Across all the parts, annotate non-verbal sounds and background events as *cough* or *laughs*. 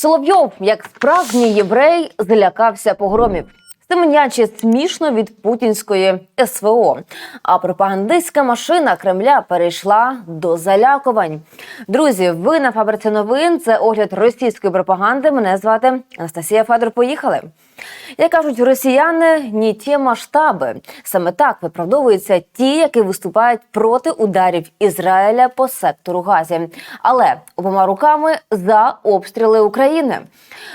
Соловйов, як справжній єврей, злякався погромів. Семеняче смішно від путінської СВО. А пропагандистська машина Кремля перейшла до залякувань. Друзі, ви на фабриці новин. Це огляд російської пропаганди. Мене звати Анастасія Федор. Поїхали. Як кажуть росіяни, ні ті масштаби. Саме так виправдовуються ті, які виступають проти ударів Ізраїля по сектору Газі, але обома руками за обстріли України.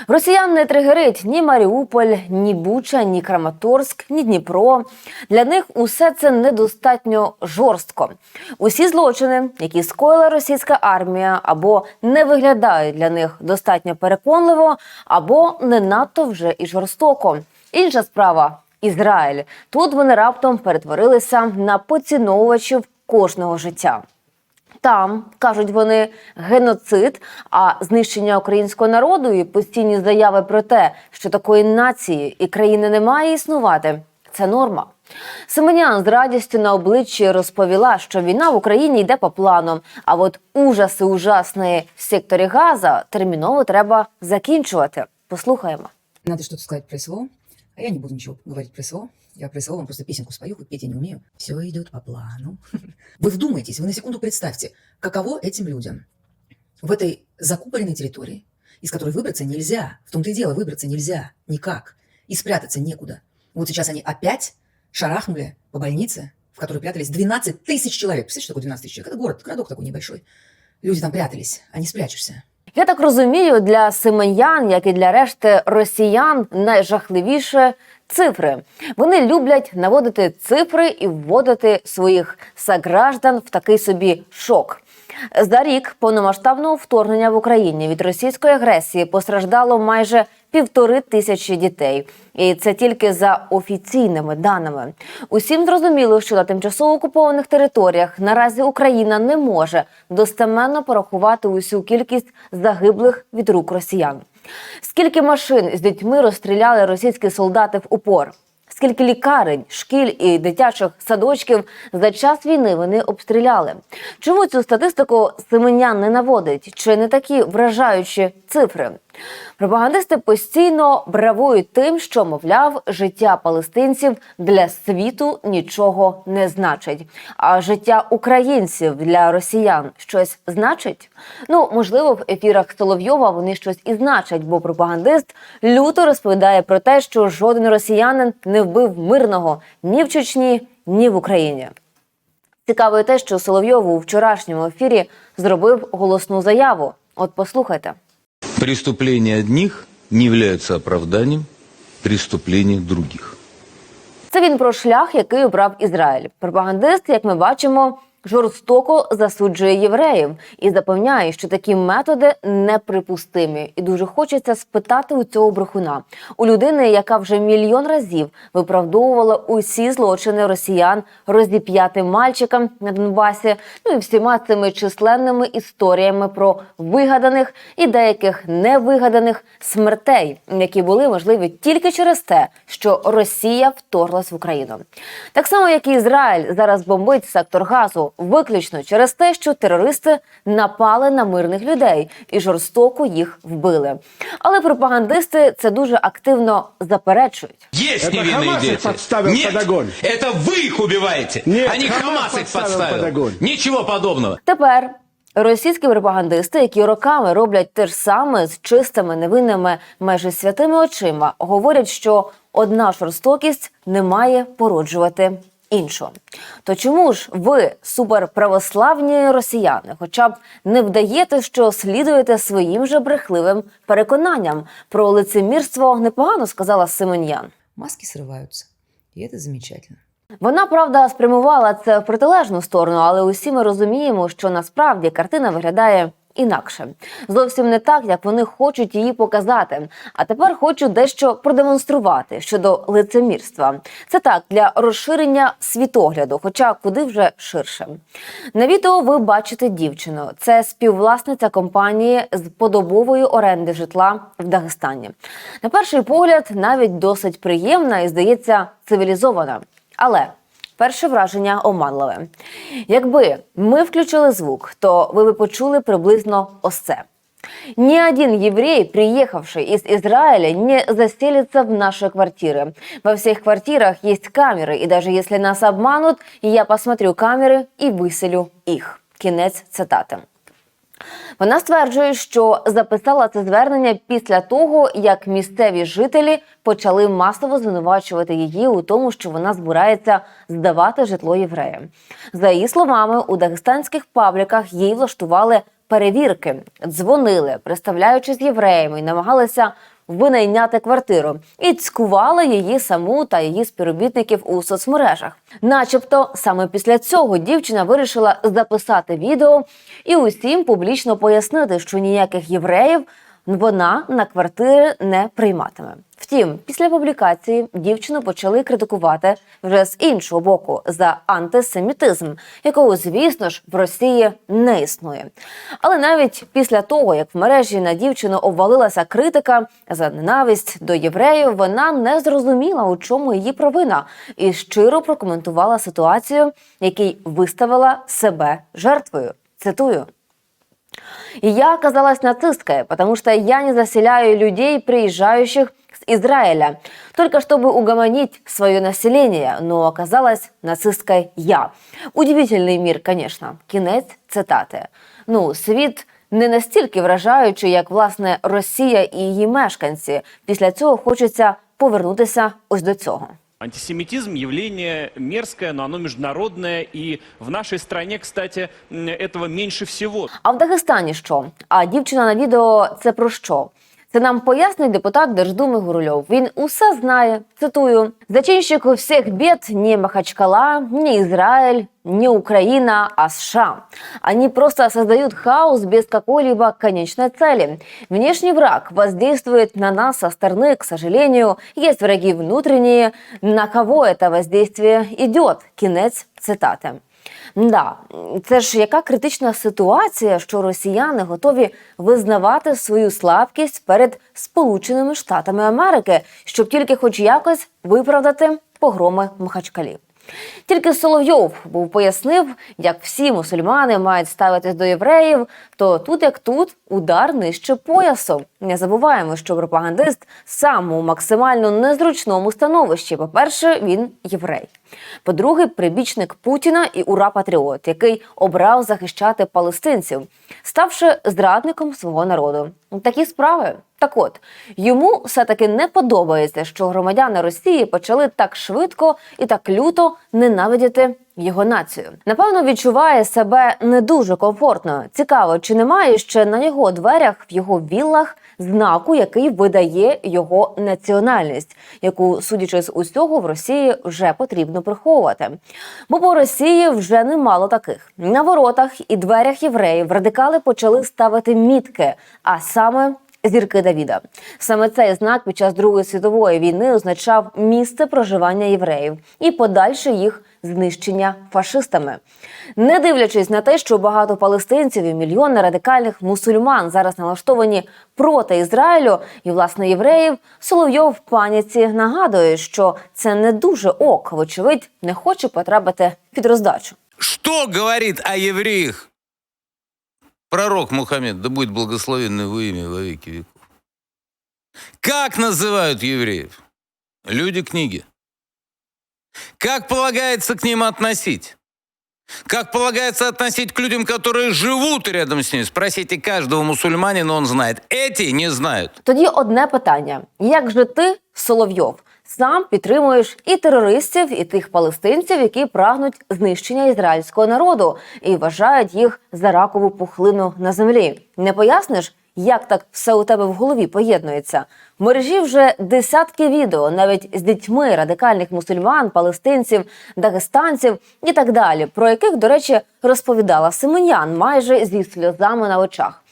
Росіян не тригерить ні Маріуполь, ні Буча, ні Краматорськ, ні Дніпро. Для них усе це недостатньо жорстко. Усі злочини, які скоїла російська армія, або не виглядають для них достатньо переконливо, або не надто вже і жорстоко. Інша справа Ізраїль. Тут вони раптом перетворилися на поціновувачів кожного життя. Там кажуть вони геноцид, а знищення українського народу і постійні заяви про те, що такої нації і країни не має існувати. Це норма. Семенян з радістю на обличчі розповіла, що війна в Україні йде по плану. А от ужаси ужасні в секторі Газа терміново треба закінчувати. Послухаємо. Надо что-то сказать про СВО, а я не буду ничего говорить про СВО. Я про СВО вам просто песенку спою, хоть петь я не умею. Все идет по плану. *laughs* Вы вдумайтесь, вы на секунду представьте, каково этим людям в этой закупоренной территории, из которой выбраться нельзя. В том-то и дело, выбраться нельзя никак. И спрятаться некуда. Вот сейчас они опять шарахнули по больнице, в которой прятались 12 тысяч человек. Представляете, что такое 12 тысяч человек? Это город, городок такой небольшой. Люди там прятались, а не спрячешься. Я так розумію, для семенян, як і для решти росіян, найжахливіше цифри. Вони люблять наводити цифри і вводити своїх сограждан в такий собі шок. За рік повномасштабного вторгнення в Україні від російської агресії постраждало майже півтори тисячі дітей, і це тільки за офіційними даними. Усім зрозуміло, що на тимчасово окупованих територіях наразі Україна не може достеменно порахувати усю кількість загиблих від рук росіян. Скільки машин з дітьми розстріляли російські солдати в упор? Скільки лікарень, шкіль і дитячих садочків за час війни вони обстріляли? Чому цю статистику Семенян не наводить? Чи не такі вражаючі цифри? Пропагандисти постійно бравують тим, що мовляв, життя палестинців для світу нічого не значить. А життя українців для росіян щось значить? Ну можливо, в ефірах Соловйова вони щось і значать, бо пропагандист люто розповідає про те, що жоден росіянин не вбив мирного ні в Чечні, ні в Україні. Цікаво те, що Соловйов у вчорашньому ефірі зробив голосну заяву. От послухайте. Преступления одних не являются оправданием преступлений других. Це він про шлях, який обрав Ізраїль. Пропагандист, як ми бачимо, жорстоко засуджує євреїв і запевняє, що такі методи неприпустимі. І дуже хочеться спитати у цього брехуна, у людини, яка вже мільйон разів виправдовувала усі злочини росіян розіп'ятим мальчикам на Донбасі, ну і всіма цими численними історіями про вигаданих і деяких невигаданих смертей, які були можливі тільки через те, що Росія вторглась в Україну. Так само, як і Ізраїль зараз бомбить сектор газу, виключно через те, що терористи напали на мирних людей і жорстоко їх вбили. Але пропагандисти це дуже активно заперечують. Есть Это невинные Хамас их дети. подставил Нет, под огонь. это вы их убиваете. Нет, а не Хамас Хамас их подставил подставил. под огонь. Ничего подобного. Тепер російські пропагандисти, які роками роблять те ж саме з чистими невинними, майже святими очима, говорять, що одна жорстокість не має породжувати іншу. То чому ж ви, суперправославні росіяни, хоча б не вдаєте, що слідуєте своїм же брехливим переконанням про лицемірство непогано сказала Симоньян. Маски срываются, и это замечательно. Вона правда спрямувала це в протилежну сторону, але усі ми розуміємо, що насправді картина виглядає інакше. Зовсім не так, як вони хочуть її показати. А тепер хочу дещо продемонструвати щодо лицемірства. Це так для розширення світогляду, хоча куди вже ширше. На відео ви бачите дівчину. Це співвласниця компанії з подобової оренди житла в Дагестані. На перший погляд, навіть досить приємна і здається цивілізована. Але перше враження оманливе. Якби ми включили звук, то ви би почули приблизно ось це. Ни один еврей, приехавший из Израиля, не заселится в наши квартиры. Во всех квартирах есть камеры, и даже если нас обманут, я посмотрю камеры и выселю их. Кінець цитати. Вона стверджує, що записала це звернення після того, як місцеві жителі почали масово звинувачувати її у тому, що вона збирається здавати житло євреям. За її словами, у дагестанських пабліках їй влаштували перевірки, дзвонили, представляючись євреями, і намагалися винайняти квартиру і цькувала її саму та її співробітників у соцмережах. Начебто, саме після цього дівчина вирішила записати відео і усім публічно пояснити, що ніяких євреїв вона на квартири не прийматиме. Втім, після публікації дівчину почали критикувати вже з іншого боку за антисемітизм, якого, звісно ж, в Росії не існує. Але навіть після того, як в мережі на дівчину обвалилася критика за ненависть до євреїв, вона не зрозуміла, у чому її провина, і щиро прокоментувала ситуацію, якій виставила себе жертвою. Цитую. Я оказалась нацисткой, потому что я не заселяю людей, приезжающих Израиля, только чтобы угомонить свое население, но оказалась нацисткой я. Удивительний мір, конечно. Кінець цитати. Ну, світ не настільки вражаючий, як власне Росія і її мешканці. Після цього хочеться повернутися ось до цього. Антисемитизм – явление мерзкое, но оно международное. И в нашей стране, кстати, этого меньше всего. А в Дагестані що? А дівчина на відео це про що? Це нам пояснить депутат Держдуми Гурульов. Він усе знає. Цитую: зачинщик всіх бед не Махачкала, не Израиль, не Украина, а США. Они просто создают хаос без какой-либо конечной цели. Внешний враг воздействует на нас со стороны, к сожалению. Есть враги внутренние. На кого это воздействие идет? Кінець цитати. Да, це ж яка критична ситуація, що росіяни готові визнавати свою слабкість перед Сполученими Штатами Америки, щоб тільки хоч якось виправдати погроми Махачкалі. Тільки Соловйов був пояснив, як всі мусульмани мають ставитись до євреїв, то тут як тут удар нижче поясу. Не забуваємо, що пропагандист сам у максимально незручному становищі. По-перше, він єврей. По-друге, прибічник Путіна і ура-патріот, який обрав захищати палестинців, ставши зрадником свого народу. Такі справи. Так от йому все-таки не подобається, що громадяни Росії почали так швидко і так люто ненавидіти його націю. Напевно, відчуває себе не дуже комфортно. Цікаво, чи немає ще на його дверях в його віллах знаку, який видає його національність, яку, судячи з усього, в Росії вже потрібно приховувати. Бо по Росії вже немало таких на воротах і дверях євреїв радикали почали ставити мітки, а саме Зірки Давіда саме цей знак під час Другої світової війни означав місце проживання євреїв і подальше їх знищення фашистами. Не дивлячись на те, що багато палестинців і мільйони радикальних мусульман зараз налаштовані проти Ізраїлю і власне євреїв, Соловйов в паніці нагадує, що це не дуже ок, вочевидь, не хоче потрапити під роздачу. Что говорит о евреях пророк Мухаммед, да будет благословен его имя во веки веков? Как называют евреев? Люди книги. Как полагается к ним относить? Как полагается относить к людям, которые живут рядом с ним? Спросите каждого мусульманина, он знает. Эти не знают. Тоді одне питання: як же ти, Соловйов, сам підтримуєш і терористів, і тих палестинців, які прагнуть знищення ізраїльського народу і вважають їх за ракову пухлину на землі? Не поясниш? Як так все у тебе в голові поєднується? В мережі вже десятки відео, навіть з дітьми радикальних мусульман, палестинців, дагестанців і так далі, про яких, до речі, розповідала Семенян майже зі сльозами на очах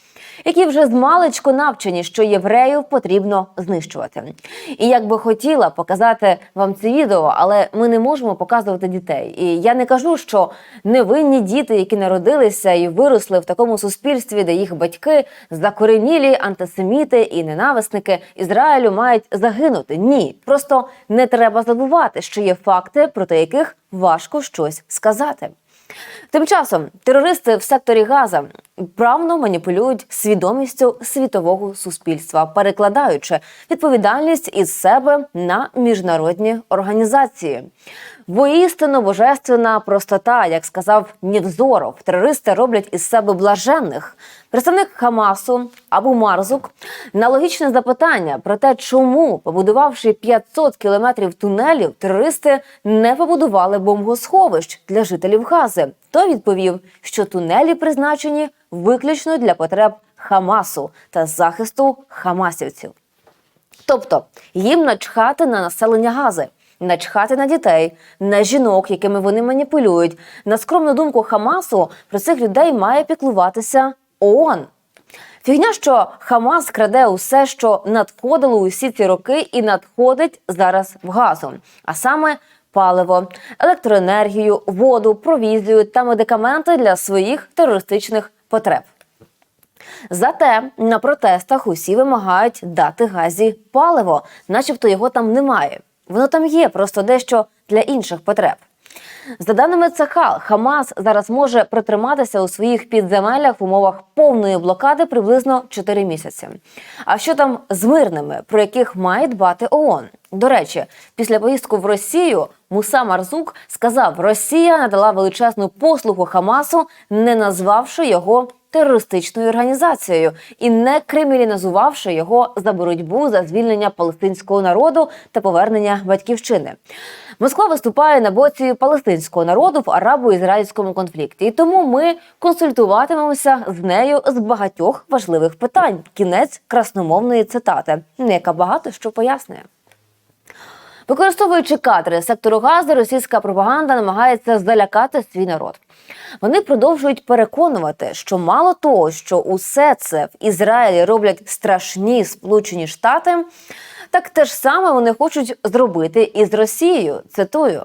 які вже з маличку навчені, що євреїв потрібно знищувати. І як би хотіла показати вам це відео, але ми не можемо показувати дітей. І я не кажу, що невинні діти, які народилися і виросли в такому суспільстві, де їх батьки закоренілі антисеміти і ненависники Ізраїлю мають загинути. Ні, просто не треба забувати, що є факти, проти яких важко щось сказати. Тим часом терористи в секторі Газа правно маніпулюють свідомістю світового суспільства, перекладаючи відповідальність із себе на міжнародні організації. Воістину божественна простота, як сказав Нєвзоров, терористи роблять із себе блаженних. Представник Хамасу Абу Марзук на логічне запитання про те, чому, побудувавши 500 кілометрів тунелів, терористи не побудували бомбосховищ для жителів Гази, то відповів, що тунелі призначені виключно для потреб Хамасу та захисту хамасівців. Тобто їм начхати на населення Гази, начхати на дітей, на жінок, якими вони маніпулюють. На скромну думку Хамасу про цих людей має піклуватися ООН. Фігня, що Хамас краде усе, що надходило усі ці роки, і надходить зараз в газу, а саме паливо, електроенергію, воду, провізію та медикаменти для своїх терористичних потреб. Зате на протестах усі вимагають дати газі паливо, начебто його там немає. Воно там є, просто дещо для інших потреб. За даними ЦХ, Хамас зараз може протриматися у своїх підземеллях в умовах повної блокади приблизно 4 місяці. А що там з мирними, про яких має дбати ООН? До речі, після поїздку в Росію Муса Марзук сказав, Росія надала величезну послугу Хамасу, не назвавши його терористичною організацією і не криміналізувавши його за боротьбу за звільнення палестинського народу та повернення батьківщини. Москва виступає на боці палестинського народу в арабо-ізраїльському конфлікті, і тому ми консультуватимемося з нею з багатьох важливих питань. Кінець красномовної цитати, яка багато що пояснює. Використовуючи кадри сектору газу, російська пропаганда намагається залякати свій народ. Вони продовжують переконувати, що мало того, що усе це в Ізраїлі роблять страшні Сполучені Штати, так те ж саме вони хочуть зробити і з Росією. Цитую.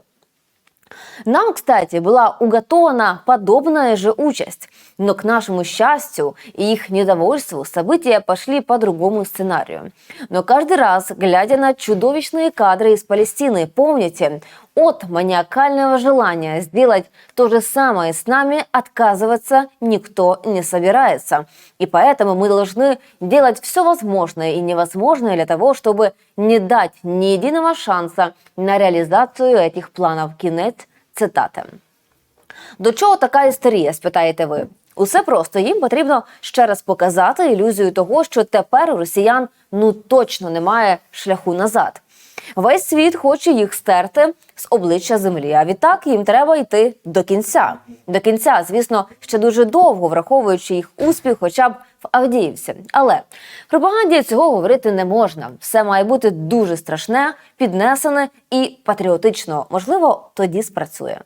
Нам, кстати, была уготована подобная же участь, но к нашему счастью и их недовольству события пошли по другому сценарию. Но каждый раз, глядя на чудовищные кадры из Палестины, помните, от маниакального желания сделать то же самое с нами отказываться никто не собирается. И поэтому мы должны делать все возможное и невозможное для того, чтобы не дать ни единого шанса на реализацию этих планов. Кінець цитати. До чого така істерія, спитаєте ви? Усе просто їм потрібно ще раз показати ілюзію того, що тепер у росіян ну точно немає шляху назад. Весь світ хоче їх стерти з обличчя землі. А відтак їм треба йти до кінця. До кінця, звісно, ще дуже довго, враховуючи їх успіх, хоча б в Авдіївці. Але пропаганді цього говорити не можна. Все має бути дуже страшне, піднесене і патріотично. Можливо, тоді спрацює.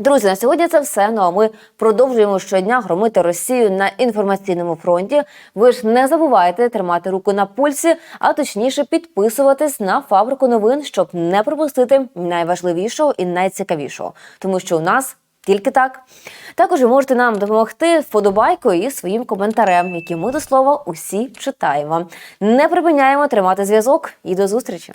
Друзі, на сьогодні це все. Ну а ми продовжуємо щодня громити Росію на інформаційному фронті. Ви ж не забувайте тримати руку на пульсі, а точніше підписуватись на фабрику новин, щоб не пропустити найважливішого і найцікавішого, тому що у нас. Тільки так. Також ви можете нам допомогти вподобайкою і своїм коментарем, які ми до слова усі читаємо. Не припиняємо тримати зв'язок і до зустрічі.